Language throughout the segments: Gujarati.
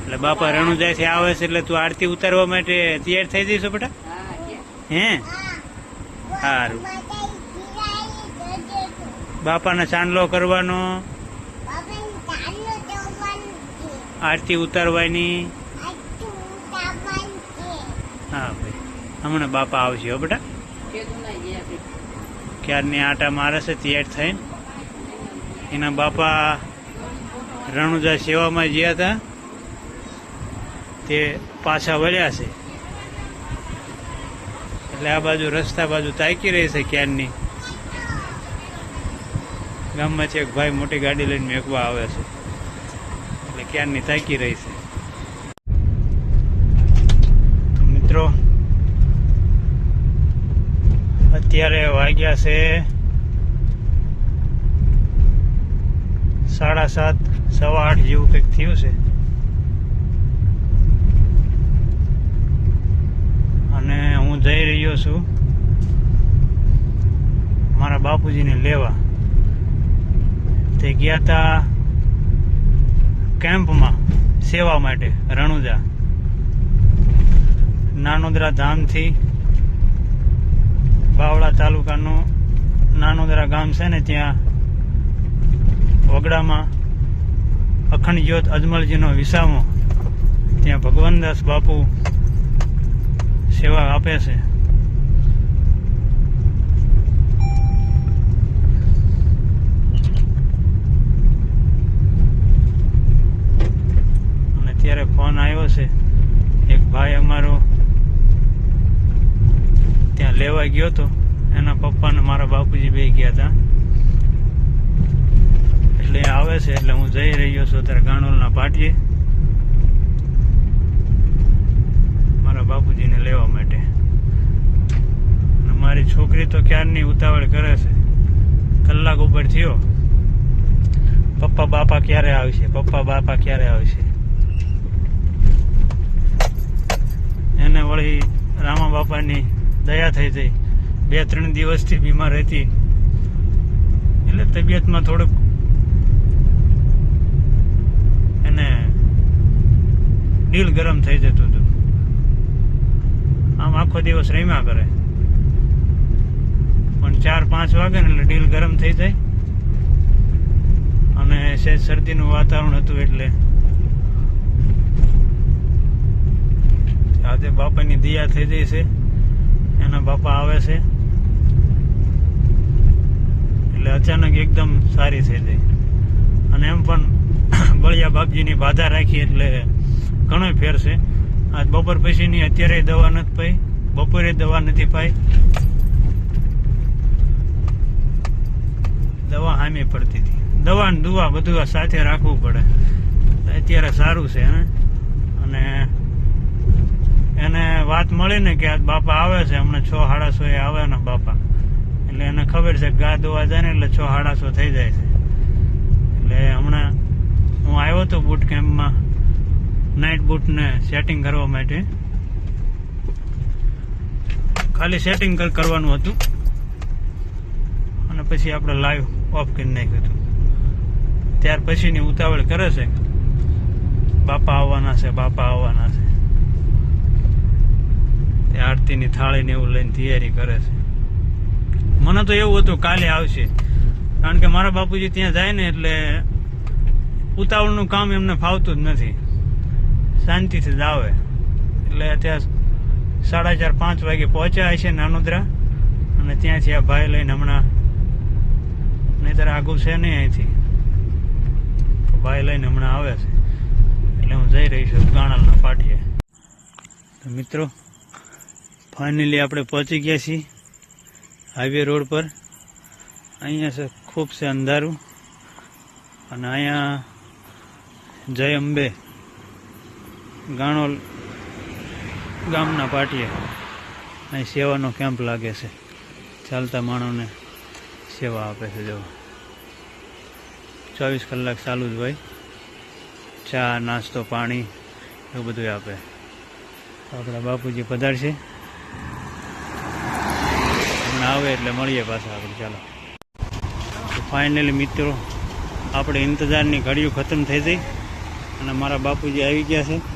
એટલે બાપા રણુજાથી આવે છે એટલે તું આરતી ઉતારવા માટે તૈયાર થઈ જઈશું બેટા? હે? સારું બાપાને ચાંદલો કરવાનો. આરતી ઉતારવાની. હા ભાઈ. હમણાં બાપા આવશે હો બેટા. ક્યારની આટા મારે છે તૈયાર થઈને. એના બાપા રણુજા સેવામાં ગયા હતા. તે પાછા વળ્યા છે. એટલે આ બાજુ રસ્તા બાજુ તાકી રહી છે ક્યારની. ગામમાંથી એક ભાઈ મોટી ગાડી લઈને મેકવા આવે છે. એટલે ક્યારની તાકી રહી છે. તો મિત્રો, અત્યારે વાગ્યા છે સાડા સાત, સવા આઠ જેવું કંઈક થયું છે. અને હું જઈ રહ્યો છું મારા બાપુજીને લેવા. તે ગયા તા કેમ્પમાં સેવા માટે, રણુજા. નાનોદરા ધામથી બાવળા તાલુકાનું નાનોદરા ગામ છે ને, ત્યાં વગડામાં અખંડ જ્યોત અજમલજીનો વિસામો. ત્યાં ભગવાનદાસ બાપુ સેવા આપે છે. અને ત્યારે ફોન આવ્યો છે, એક ભાઈ અમારો ત્યાં લેવા ગયો હતો એના પપ્પા ને મારા બાપુજી બે ગયા હતા. એટલે આવે છે એટલે હું જઈ રહ્યો છું અત્યારે ગાણોલના પાટીએ. મારા બાપુજીને લેવા માટે. મારી છોકરી તો ક્યારની ઉતાવળ કરે છે? કલાક ઉપર થયો. પપ્પા બાપા ક્યારે આવશે? પપ્પા બાપા ક્યારે આવશે? એને વળી રામા બાપાની દયા થઈ ગઈ બે ત્રણ દિવસથી બીમાર હતી. એટલે તબિયતમાં થોડુંક એને ડીલ ગરમ થઈ જતું હતું. આમ આખો દિવસ રમ્યા કરે. પણ ચાર, પાંચ વાગે ને એટલે ડીલ ગરમ થઈ જાય. અને સહેજ શરદીનું વાતાવરણ હતું એટલે. આજે બાપાની દિયા થઈ જાય છે. એના બાપા આવે છે. એટલે અચાનક એકદમ સારી થઈ જાય. અને એમ પણ બળિયા બાપજીની બાધા રાખી એટલે ઘણો ફેર છે. આજ બપોર પછીની અત્યારે દવા નથી પાઈ. બપોરે દવા નથી પાઈ. દવા હામી પડતી હતી. દવા ને દુવા બધું સાથે રાખવું પડે. અત્યારે સારું છે અને એને વાત મળી ને કે આજ બાપા આવે છે. હમણાં છ સાડા સો એ આવે ને બાપા. એટલે એને ખબર છે ગા દોવા જાય ને એટલે છ સાડા સો થઈ જાય છે. એટલે હમણાં હું આવ્યો હતો બૂટ કેમ્પમાં નાઇટ બૂટને સેટિંગ કરવા માટે. ખાલી સેટિંગ કરવાનું હતું. અને પછી આપણે લાઈવ ઓફ કરી નાખ્યું હતું. ત્યાર પછીની ઉતાવળ કરે છે. બાપા આવવાના છે, બાપા આવવાના છે. તે આરતીની થાળીને એવું લઈને તૈયારી કરે છે. મને તો એવું હતું કાલે આવશે. કારણ કે મારા બાપુજી ત્યાં જાય ને એટલે ઉતાવળનું કામ એમને ફાવતું જ નથી. શાંતિથી જ આવે. એટલે ત્યાં સાડા ચાર, પાંચ વાગે પહોંચ્યા હશે નાનોદરા અને ત્યાંથી આ ભાઈ લઈને હમણાં નહીતર આગું છે નહીં અહીંથી. તો ભાઈ લઈને હમણાં આવે છે. એટલે હું જઈ રહી છું ગાણાલના પાટીએ મિત્રો ફાઇનલી આપણે પહોંચી ગયા છીએ હાઈવે રોડ પર. અહીંયા છે ખૂબ છે અંધારું. અને અહીંયા જય અંબે. ગાણોલ ગામના પાટીએ અહીં સેવાનો કેમ્પ લાગે છે. ચાલતા માણસને સેવા આપે છે જો. ચોવીસ કલાક ચાલુ જ હોય. ચા, નાસ્તો, પાણી એવું બધું આપે. આપણા બાપુજી પધારશે. હમણાં આવે એટલે મળીએ પાછા આપણે, ચાલો. ફાઇનલી મિત્રો, આપણે ઇંતજારની ઘડીઓ ખતમ થઈ ગઈ. અને મારા બાપુજી આવી ગયા છે.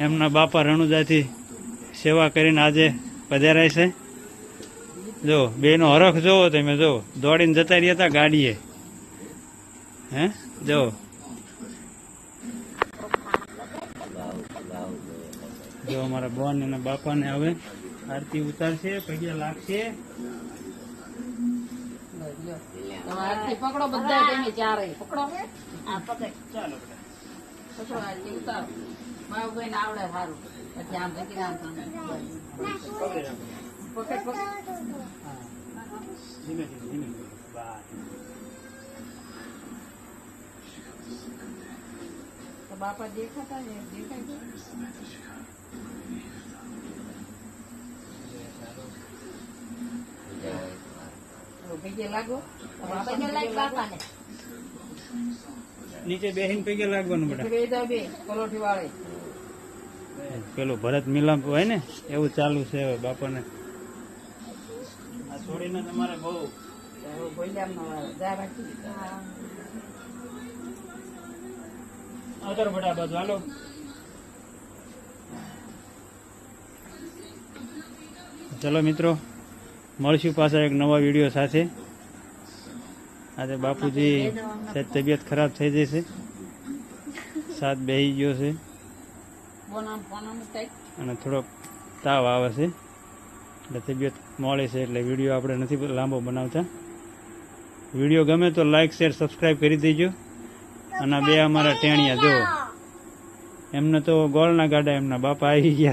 એમના બાપા રણુજાથી સેવા કરીને આજે પધારાય છે. જો બેનો હરખ જોવો તમે જો દોડીને જતા રહ્યા હતા ગાડીએ. હે? જો. જો અમારા બોન અને બાપાને હવે આરતી ઉતારશે પૈસા લાગશે. લ્યો. પકડો બધા ચારે પકડો. આ પકડ. ચાલો પકડો ઉતારો. મારું ભાઈને આવડે સારું પછી આમ ધકી આમ પકડ પકડ. ધીમે ધીમે ધીમે. તો બાપા દેખાતા ને દેખાય છે? લાગો? તો બાપાને. નીચે બેહીને પગે લાગવાનું બધા. બે દા બે પલોઠી વાળે. પેલું ભરત મિલાપ હોય ને એવું ચાલુ છે હવે બાપાને. આ છોડીને તમારે બહુ હાલો. ચલો મિત્રો મળશું પાછા એક નવા વીડિયો સાથે. આજે બાપુજી સાહેબ તબિયત ખરાબ થઈ જશે સાથ બેહી ગયો છે. અને થોડોક તાવ આવે છે. એટલે તબિયત મોડે છે એટલે વીડિયો આપણે નથી લાંબો બનાવતા. વીડિયો ગમે તો લાઇક શેર સબસ્ક્રાઈબ કરી દેજો. અને બે અમારા ટેણિયા જો એમને તો ગોળના ગાડા એમના બાપા આવી ગયા